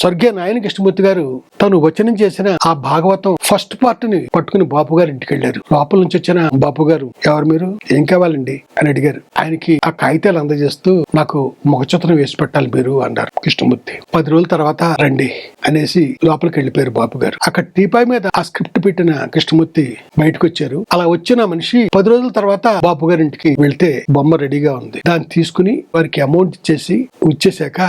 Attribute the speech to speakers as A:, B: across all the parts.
A: స్వర్గీయ నాయన కృష్ణమూర్తి గారు తను వచనం చేసిన ఆ భాగవతం ఫస్ట్ పార్ట్ని పట్టుకుని బాపు గారు ఇంటికి వెళ్ళారు. లోపల నుంచి వచ్చిన బాపు గారు ఎవరు మీరు? ఏం కావాలండి? అని అడిగారు. ఆయనకి ఆ కాగితాలు అందజేస్తూ నాకు ముఖచిత్రం వేసి పెట్టాలి మీరు అన్నారు కృష్ణమూర్తి. పది రోజుల తర్వాత రండి అనేసి లోపలికి వెళ్ళిపోయారు బాపు గారు. అక్కడ టీపాయ్ మీద ఆ స్క్రిప్ట్ పెట్టిన కృష్ణమూర్తి బయటకు వచ్చారు. అలా వచ్చిన మనిషి పది రోజుల తర్వాత బాపు గారి ఇంటికి వెళ్తే బొమ్మ రెడీగా ఉంది. దాన్ని తీసుకుని వారికి అమౌంట్ ఇచ్చేసి వచ్చేసాక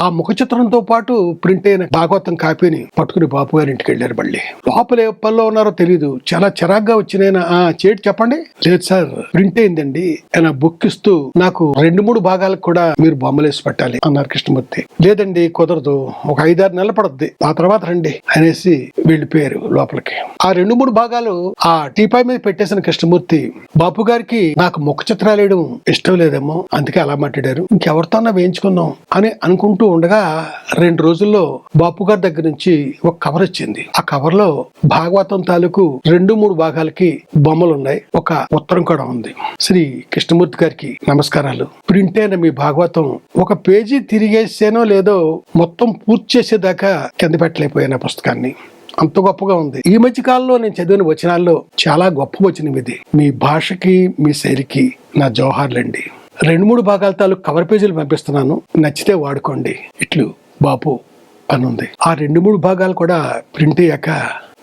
A: ఆ ముఖ చిత్రంతో పాటు ప్రింట్ అయిన భాగవతం కాపీని పట్టుకుని బాపు గారి ఇంటికి వెళ్ళారు మళ్ళీ. లోపల ఏ పనిలో ఉన్నారో తెలియదు చాలా చిరాగ్గా వచ్చిన ఆ చేటి చెప్పండి. లేదు సార్ ప్రింట్ అయిందండి. ఆయన బుక్ ఇస్తూ నాకు రెండు మూడు భాగాలకు కూడా మీరు బొమ్మలేసి పెట్టాలి అన్నారు కృష్ణమూర్తి. లేదండి కుదరదు. ఒక ఐదారు నెలలు పడుద్ది. ఆ తర్వాత రండి అనేసి వెళ్ళిపోయారు లోపలికి. ఆ రెండు మూడు భాగాలు ఆ టీపాయ్ మీద పెట్టేసిన కృష్ణమూర్తి బాపు గారికి నాకు ముఖ చిత్రాలు వేయడం ఇష్టం లేదేమో అందుకే అలా మాట్లాడారు. ఇంకెవరితో వేయించుకుందాం అని అనుకుంటూ ఉండగా రెండు రోజుల్లో బాపు గారి దగ్గర నుంచి ఒక కవర్ వచ్చింది. ఆ కవర్లో భాగవతం తాలూకు రెండు మూడు భాగాలకి బొమ్మలు ఉన్నాయి. ఒక ఉత్తరం కూడా ఉంది. శ్రీ కృష్ణమూర్తి గారికి నమస్కారాలు. ప్రింట్ అయిన మీ భాగవతం ఒక పేజీ తిరిగేసానో లేదో మొత్తం పూర్తి చేసేదాకా కింద పెట్టలేకపోయాను ఆ పుస్తకాన్ని. అంత గొప్పగా ఉంది. ఈ మధ్య కాలంలో నేను చదివిన వచనాల్లో చాలా గొప్ప వచనం ఇది. మీ భాషకి మీ శైలికి నా జోహార్లండి రెండు మూడు భాగాల తాలూకు కవర్ పేజీలు పంపిస్తున్నాను. నచ్చితే వాడుకోండి. ఇట్లు బాపు అని ఉంది. ఆ రెండు మూడు భాగాలు కూడా ప్రింట్ అయ్యాక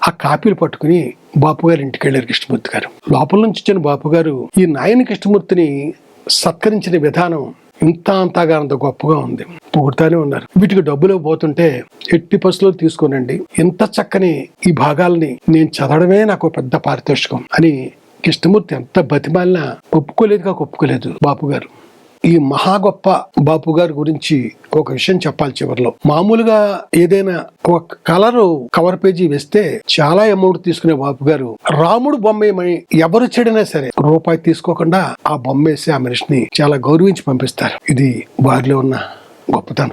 A: ఆ కాపీలు పట్టుకుని బాపు గారి ఇంటికి వెళ్ళారు కృష్ణమూర్తి గారు. లోపల నుంచి వచ్చిన బాపు గారు ఈ నాయన కృష్ణమూర్తిని సత్కరించిన విధానం ఇంత అంతగా అంత గొప్పగా ఉంది. పొగుడుతానే ఉన్నారు. వీటికి డబ్బులు పోతుంటే ఎట్టి పసులు తీసుకోనండి. ఇంత చక్కని ఈ భాగాల్ని నేను చదవడమే నాకు పెద్ద పారితోషికం అని కృష్ణమూర్తి ఎంత బతిమాలినా ఒప్పుకోలేదుగా ఒప్పుకోలేదు బాపు గారు ఈ మహా గొప్ప బాపు గారి గురించి ఒక విషయం చెప్పాలి చివరిలో. మామూలుగా ఏదైనా ఒక కలరు కవర్ పేజీ వేస్తే చాలా అమౌంట్ తీసుకునే బాపు గారు రాముడు బొమ్మ ఎవరు చెడినా సరే రూపాయి తీసుకోకుండా ఆ బొమ్మ వేసి ఆ మనిషిని చాలా గౌరవించి పంపిస్తారు. ఇది వారిలో ఉన్న గొప్పతనం.